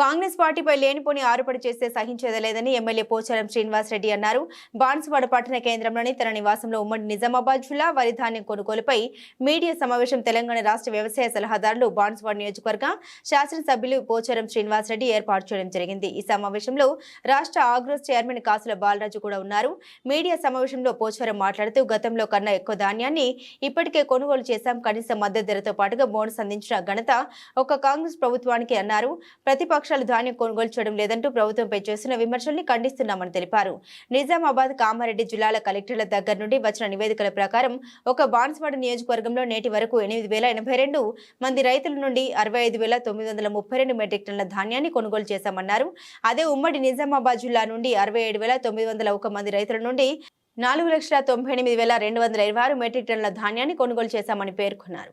కాంగ్రెస్ పార్టీపై లేనిపోని ఆరుపడి చేస్తే సహించేది లేదని ఎమ్మెల్యే పోచారం శ్రీనివాస్ రెడ్డి అన్నారు. బాన్సువాడ పట్టణ కేంద్రంలోని తన నివాసంలో ఉమ్మడి నిజామాబాద్ జిల్లా వరి ధాన్యం కొనుగోలుపై మీడియా సమావేశం తెలంగాణ రాష్ట్ర వ్యవసాయ సలహాదారులు బాన్సువాడ నియోజకవర్గ శాసనసభ్యులు పోచారం శ్రీనివాస్ రెడ్డి ఏర్పాటు చేయడం జరిగింది. ఈ సమావేశంలో రాష్ట్ర ఆగ్రోస్ చైర్మన్ కాసుల బాలరాజు కూడా ఉన్నారు. మీడియా సమావేశంలో పోచారం మాట్లాడుతూ గతంలో కన్నా ఎక్కువ ధాన్యాన్ని ఇప్పటికే కొనుగోలు చేశాం. కనీస మద్దతు ధరతో పాటుగా బోనస్ అందించిన ఘనత ఒక కాంగ్రెస్ ప్రభుత్వానికి అన్నారు. ప్రతిపక్ష ప్రతిపక్షాలు ధాన్యం కొనుగోలు చేయడం లేదంటూ ప్రభుత్వంపై చేస్తున్న విమర్శల్ని ఖండిస్తున్నామని తెలిపారు. నిజామాబాద్ కామారెడ్డి జిల్లాల కలెక్టర్ల దగ్గర నుండి వచ్చిన నివేదికల ప్రకారం ఒక బాన్స్వాడ నియోజకవర్గంలో నేటి వరకు ఎనిమిది వేల ఎనభై రెండు మంది రైతుల నుండి అరవై ఐదు వేల తొమ్మిది వందల ముప్పై రెండు మెట్రిక్ టన్నుల ధాన్యాన్ని కొనుగోలు చేశామన్నారు. అదే ఉమ్మడి నిజామాబాద్ జిల్లా నుండి అరవై ఏడు వేల తొమ్మిది వందల ఒక మంది రైతుల నుండి నాలుగు లక్షల తొంభై ఎనిమిది వేల రెండు వందల ఇరవై ఆరు మెట్రిక్ టన్నుల ధాన్యాన్ని కొనుగోలు చేశామని పేర్కొన్నారు.